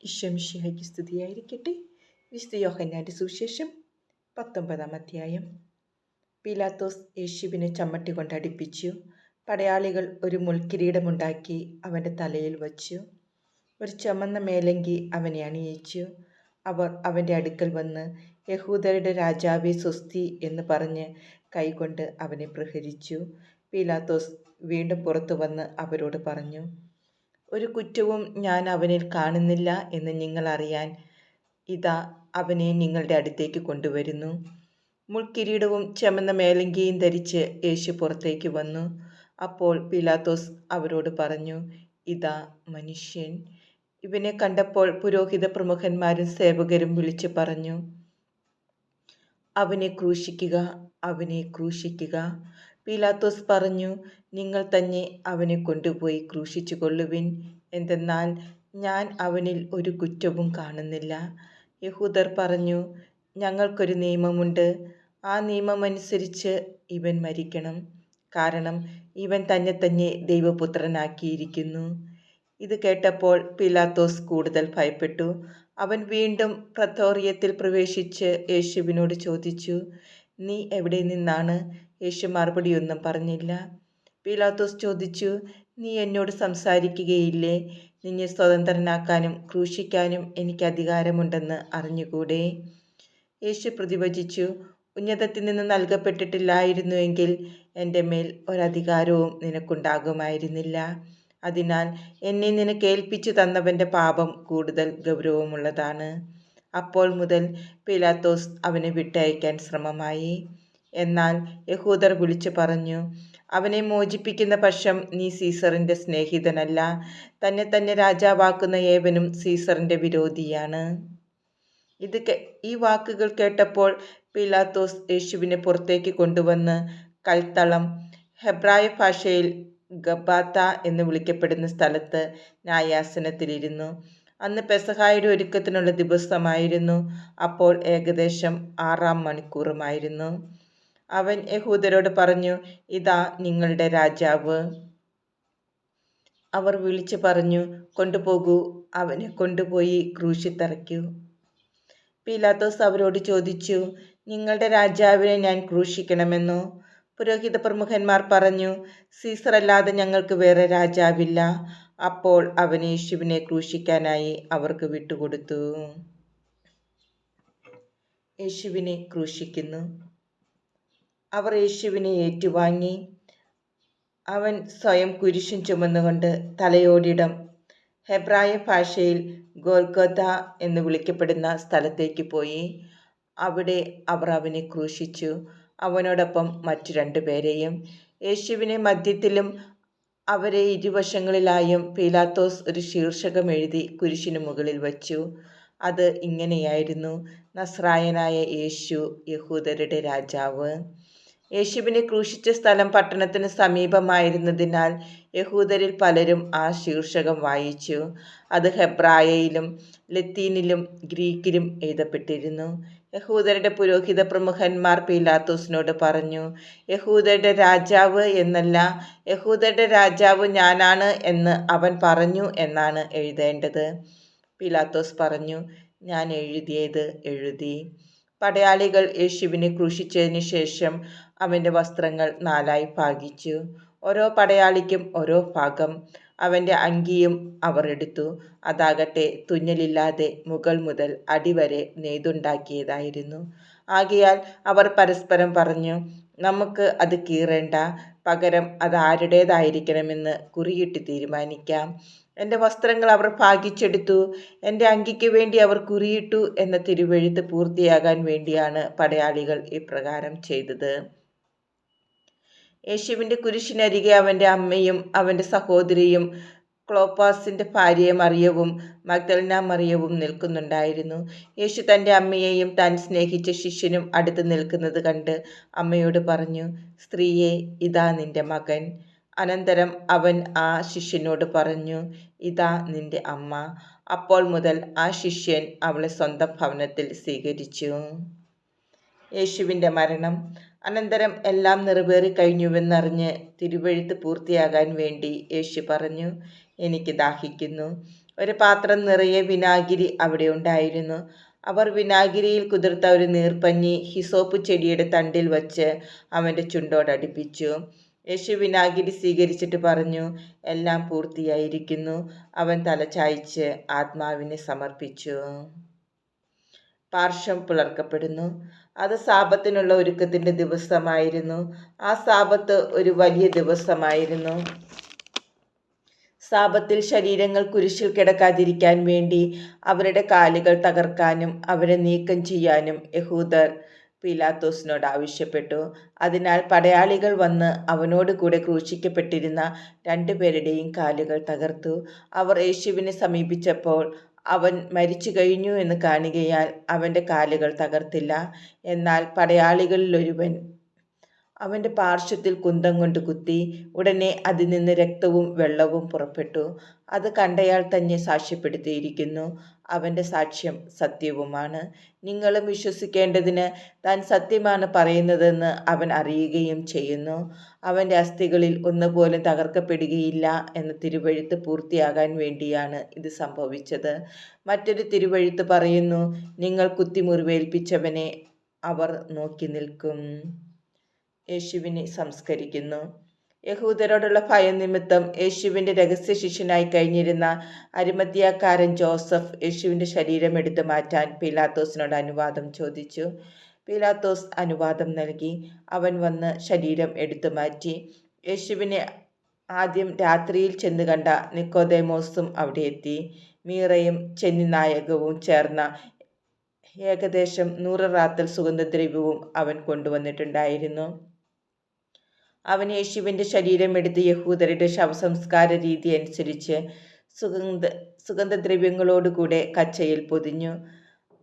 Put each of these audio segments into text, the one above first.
ഈശ്വമിഷിഹയ്ക്ക് സ്തുതിയായിരിക്കട്ടെ. വിശുദ്ധ യോഹന്നാന്റെ സുവിശേഷം പത്തൊമ്പതാം അധ്യായം. പീലാത്തോസ് യേശുവിനെ ചമ്മട്ടി കൊണ്ട് അടിപ്പിച്ചു. പടയാളികൾ ഒരു മുൾക്കിരീടമുണ്ടാക്കി അവന്റെ തലയിൽ വച്ചു. ഒരു ചുമന്ന മേലങ്കി അവനെ അണിയിച്ചു. അവർ അവന്റെ അടുക്കൽ വന്ന് യഹൂദരുടെ രാജാവെ സ്വസ്തി എന്ന് പറഞ്ഞ് കൈകൊണ്ട് അവനെ പ്രഹരിച്ചു. പീലാത്തോസ് വീണ്ടും പുറത്തു വന്ന് അവരോട് പറഞ്ഞു ഒരു കുറ്റവും ഞാൻ അവനിൽ കാണുന്നില്ല എന്ന് നിങ്ങൾ അറിയാൻ ഇതാ അവനെ നിങ്ങളുടെ അടുത്തേക്ക് കൊണ്ടുവരുന്നു. മുൾക്കിരീടവും ചമന്ന മേലങ്കിയും ധരിച്ച് യേശു പുറത്തേക്ക് വന്നു. അപ്പോൾ പിലാത്തോസ് അവരോട് പറഞ്ഞു ഇതാ മനുഷ്യൻ. ഇവനെ കണ്ടപ്പോൾ പുരോഹിത പ്രമുഖന്മാരും സേവകരും വിളിച്ചു പറഞ്ഞു അവനെ ക്രൂശിക്കുക അവനെ ക്രൂശിക്കുക. പീലാത്തോസ് പറഞ്ഞു നിങ്ങൾ തന്നെ അവനെ കൊണ്ടുപോയി ക്രൂശിച്ചു കൊള്ളുവിൻ. എന്തെന്നാൽ ഞാൻ അവനിൽ ഒരു കുറ്റവും കാണുന്നില്ല. യഹൂദർ പറഞ്ഞു ഞങ്ങൾക്കൊരു നിയമമുണ്ട്. ആ നിയമമനുസരിച്ച് ഇവൻ മരിക്കണം. കാരണം ഇവൻ തന്നെ തന്നെ ദൈവപുത്രനാക്കിയിരിക്കുന്നു. ഇത് കേട്ടപ്പോൾ പിലാത്തോസ് കൂടുതൽ ഭയപ്പെട്ടു. അവൻ വീണ്ടും പ്രത്തോറിയത്തിൽ പ്രവേശിച്ച് യേശുവിനോട് ചോദിച്ചു നീ എവിടെ നിന്നാണ് യേശു മറുപടിയൊന്നും പറഞ്ഞില്ല. പീലാത്തോസ് ചോദിച്ചു നീ എന്നോട് സംസാരിക്കുകയില്ലേ? നിന്നെ സ്വതന്ത്രനാക്കാനും ക്രൂശിക്കാനും എനിക്ക് അധികാരമുണ്ടെന്ന് അറിഞ്ഞുകൂടെ? യേശു പ്രതിഭജിച്ചു ഉന്നതത്തിൽ നിന്ന് നൽകപ്പെട്ടിട്ടില്ലായിരുന്നുവെങ്കിൽ എന്റെ മേൽ ഒരധികാരവും നിനക്കുണ്ടാകുമായിരുന്നില്ല. അതിനാൽ എന്നെ നിനക്ക് ഏൽപ്പിച്ചു തന്നവന്റെ പാപം കൂടുതൽ ഗൗരവമുള്ളതാണ്. അപ്പോൾ മുതൽ പിലാത്തോസ് അവനെ വിട്ടയക്കാൻ ശ്രമമായി. എന്നാൽ യഹൂദർ വിളിച്ചു പറഞ്ഞു അവനെ മോചിപ്പിക്കുന്ന പക്ഷം നീ സീസറിന്റെ സ്നേഹിതനല്ല. തന്നെ തന്നെ രാജാവാക്കുന്ന ഏവനും സീസറിന്റെ വിരോധിയാണ്. ഇത് ഈ വാക്കുകൾ കേട്ടപ്പോൾ പിലാത്തോസ് യേശുവിനെ പുറത്തേക്ക് കൊണ്ടുവന്ന് കൽത്തളം ഹെബ്രായ ഭാഷയിൽ ഗബാത്ത എന്ന് വിളിക്കപ്പെടുന്ന സ്ഥലത്ത് ന്യായാസനത്തിലിരുന്നു. അന്ന് പെസഹായുടെ ഒരുക്കത്തിനുള്ള ദിവസമായിരുന്നു. അപ്പോൾ ഏകദേശം ആറാം മണിക്കൂറുമായിരുന്നു. അവൻ യഹൂദരോട് പറഞ്ഞു ഇതാ നിങ്ങളുടെ രാജാവ്. അവർ വിളിച്ചു പറഞ്ഞു കൊണ്ടുപോകൂ അവനെ കൊണ്ടുപോയി ക്രൂശിത്തറയ്ക്കൂ. പീലാത്തോസ് അവരോട് ചോദിച്ചു നിങ്ങളുടെ രാജാവിനെ ഞാൻ ക്രൂശിക്കണമെന്നോ? പുരോഹിത പ്രമുഖന്മാർ പറഞ്ഞു സീസറല്ലാതെ ഞങ്ങൾക്ക് വേറെ രാജാവില്ല. അപ്പോൾ അവൻ യേശുവിനെ ക്രൂശിക്കാനായി അവർക്ക് വിട്ടുകൊടുത്തു. യേശുവിനെ ക്രൂശിക്കുന്നു. അവർ യേശുവിനെ ഏറ്റുവാങ്ങി. അവൻ സ്വയം കുരിശും ചുമന്നുകൊണ്ട് തലയോടിടം ഹെബ്രായ ഭാഷയിൽ ഗോൽഗോഥ എന്ന് വിളിക്കപ്പെടുന്ന സ്ഥലത്തേക്ക് പോയി. അവിടെ അവർ അവനെ ക്രൂശിച്ചു. അവനോടൊപ്പം മറ്റു രണ്ടുപേരെയും യേശുവിനെ മധ്യത്തിലും അവരെ ഇരുവശങ്ങളിലായും പീലാത്തോസ് ഒരു ശീർഷകം എഴുതി കുരിശിനു മുകളിൽ വച്ചു. അത് ഇങ്ങനെയായിരുന്നു. നസ്രായനായ യേശു യഹൂദരുടെ രാജാവ്. യേശുവിനെ ക്രൂശിച്ച സ്ഥലം പട്ടണത്തിന് സമീപമായിരുന്നതിനാൽ യഹൂദരിൽ പലരും ആ ശീർഷകം വായിച്ചു. അത് ഹെബ്രായയിലും ലത്തീനിലും ഗ്രീക്കിലും എഴുതപ്പെട്ടിരുന്നു. യഹൂദരുടെ പുരോഹിത പ്രമുഖന്മാർ പീലാത്തോസിനോട് പറഞ്ഞു യഹൂദരുടെ രാജാവ് എന്നല്ല യഹൂദരുടെ രാജാവ് ഞാനാണ് എന്ന് അവൻ പറഞ്ഞു എന്നാണ് എഴുതേണ്ടത്. പീലാത്തോസ് പറഞ്ഞു ഞാൻ എഴുതിയത് എഴുതി. പടയാളികൾ യേശുവിനെ ക്രൂശിച്ചതിന് ശേഷം അവന്റെ വസ്ത്രങ്ങൾ നാലായി ഭാഗിച്ചു. ഓരോ പടയാളിക്കും ഓരോ ഭാഗം. അവന്റെ അങ്കിയും അവർ എടുത്തു. അതാകട്ടെ തുന്നലില്ലാതെ മുകൾ മുതൽ അടിവരെ നെയ്തുണ്ടാക്കിയതായിരുന്നു. ആകയാൽ അവർ പരസ്പരം പറഞ്ഞു നമുക്ക് അത് കീറേണ്ട. പകരം അത് ആരുടേതായിരിക്കണമെന്ന് കുറിയിട്ട് തീരുമാനിക്കാം. എന്റെ വസ്ത്രങ്ങൾ അവർ ഭാഗിച്ചെടുത്തു. എന്റെ അങ്കിക്ക് വേണ്ടി അവർ കുറിയിട്ടു എന്ന തിരുവെഴുത്ത് പൂർത്തിയാകാൻ വേണ്ടിയാണ് പടയാളികൾ ഇപ്രകാരം ചെയ്തത്. യേശുവിന്റെ കുരിശിനരികെ അവന്റെ അമ്മയും അവന്റെ സഹോദരിയും ക്ലോപ്പാസിന്റെ ഭാര്യയെ മറിയവും മഗ്ദലന മറിയവും നിൽക്കുന്നുണ്ടായിരുന്നു. യേശു തന്റെ അമ്മയെയും താൻ സ്നേഹിച്ച ശിഷ്യനും അടുത്ത് നിൽക്കുന്നത് കണ്ട് അമ്മയോട് പറഞ്ഞു സ്ത്രീയെ ഇതാ നിന്റെ മകൻ. അനന്തരം അവൻ ആ ശിഷ്യനോട് പറഞ്ഞു ഇതാ നിന്റെ അമ്മ. അപ്പോൾ മുതൽ ആ ശിഷ്യൻ അവളെ സ്വന്തം ഭവനത്തിൽ സ്വീകരിച്ചു. യേശുവിന്റെ മരണം അനന്തരം എല്ലാം നിറവേറി കഴിഞ്ഞുവെന്നറിഞ്ഞ് തിരുവഴുത്ത് പൂർത്തിയാകാൻ വേണ്ടി യേശു പറഞ്ഞു എനിക്ക് ദാഹിക്കുന്നു. ഒരു പാത്രം നിറയെ വിനാഗിരി അവിടെ ഉണ്ടായിരുന്നു. അവർ വിനാഗിരിയിൽ കുതിർത്ത ഒരു നീർപ്പഞ്ഞി ഹിസോപ്പ് ചെടിയുടെ തണ്ടിൽ വച്ച് അവന്റെ ചുണ്ടോടടുപ്പിച്ചു യേശു വിനാഗിരി സ്വീകരിച്ചിട്ട് പറഞ്ഞു എല്ലാം പൂർത്തിയായിരിക്കുന്നു. അവൻ തലചായ്ച്ച് ആത്മാവിനെ സമർപ്പിച്ചു. പാർശ്വം പുലർക്കപ്പെടുന്നു അത് സാപത്തിനുള്ള ഒരുക്കത്തിന്റെ ദിവസമായിരുന്നു. ആ സാപത്ത് ഒരു വലിയ ദിവസമായിരുന്നു. സാപത്തിൽ ശരീരങ്ങൾ കുരിശിൽ കിടക്കാതിരിക്കാൻ വേണ്ടി അവരുടെ കാലുകൾ തകർക്കാനും അവരെ നീക്കം ചെയ്യാനും യഹൂദർ പീലാത്തോസിനോട് ആവശ്യപ്പെട്ടു. അതിനാൽ പടയാളികൾ വന്ന് അവനോട് കൂടെ ക്രൂശിക്കപ്പെട്ടിരുന്ന രണ്ടുപേരുടെയും കാലുകൾ തകർത്തു. അവർ യേശുവിനെ സമീപിച്ചപ്പോൾ അവൻ മരിച്ചു കഴിഞ്ഞു എന്ന് കാണുകയാൽ അവന്റെ കാലുകൾ തകർത്തില്ല. എന്നാൽ പടയാളികളിലൊരുവൻ അവന്റെ പാർശ്വത്തിൽ കുന്തം കൊണ്ട് കുത്തി ഉടനെ അതിൽ നിന്ന് രക്തവും വെള്ളവും പുറപ്പെട്ടു. അത് കണ്ടയാൾ തന്നെ സാക്ഷ്യപ്പെടുത്തിയിരിക്കുന്നു. അവന്റെ സാക്ഷ്യം സത്യവുമാണ്. നിങ്ങളും വിശ്വസിക്കേണ്ടതിന് താൻ സത്യമാണ് പറയുന്നതെന്ന് അവൻ അറിയുകയും ചെയ്യുന്നു. അവന്റെ അസ്ഥികളിൽ ഒന്നുപോലും തകർക്കപ്പെടുകയില്ല എന്ന തിരുവഴുത്ത് പൂർത്തിയാകാൻ വേണ്ടിയാണ് ഇത് സംഭവിച്ചത്. മറ്റൊരു തിരുവഴുത്ത് പറയുന്നു നിങ്ങൾ കുത്തിമുറിവേൽപ്പിച്ചവനെ അവർ നോക്കി നിൽക്കും. യേശുവിനെ സംസ്കരിക്കുന്നു. യഹൂദരോടുള്ള ഭയം നിമിത്തം യേശുവിന്റെ രഹസ്യ ശിഷ്യനായി കഴിഞ്ഞിരുന്ന അരിമത്തിയാക്കാരൻ ജോസഫ് യേശുവിന്റെ ശരീരം എടുത്തു മാറ്റാൻ പീലാത്തോസിനോട് അനുവാദം ചോദിച്ചു. പീലാത്തോസ് അനുവാദം നൽകി. അവൻ വന്ന് ശരീരം എടുത്തു മാറ്റി. യേശുവിനെ ആദ്യം രാത്രിയിൽ ചെന്ന് കണ്ട നിക്കോദേമോസും അവിടെ എത്തി. മീറയും ചെന്നി നായകവും ചേർന്ന ഏകദേശം നൂറ് റാത്തൽ സുഗന്ധദ്രവ്യവും അവൻ കൊണ്ടുവന്നിട്ടുണ്ടായിരുന്നു. അവൻ യേശുവിന്റെ ശരീരം എടുത്ത് യഹൂദരുടെ ശവസംസ്കാര രീതി അനുസരിച്ച് സുഗന്ധ സുഗന്ധദ്രവ്യങ്ങളോടുകൂടെ കച്ചയിൽ പൊതിഞ്ഞു.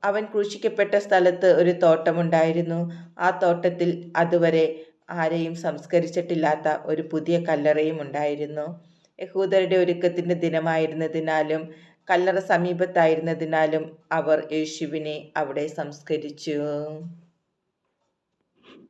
അവൻ ക്രൂശിക്കപ്പെട്ട സ്ഥലത്ത് ഒരു തോട്ടമുണ്ടായിരുന്നു ആ തോട്ടത്തിൽ അതുവരെ ആരെയും സംസ്കരിച്ചിട്ടില്ലാത്ത ഒരു പുതിയ കല്ലറയും ഉണ്ടായിരുന്നു. യഹൂദരുടെ ഒരുക്കത്തിന്റെ ദിനമായിരുന്നതിനാലും കല്ലറ സമീപത്തായിരുന്നതിനാലും അവർ യേശുവിനെ അവിടെ സംസ്കരിച്ചു.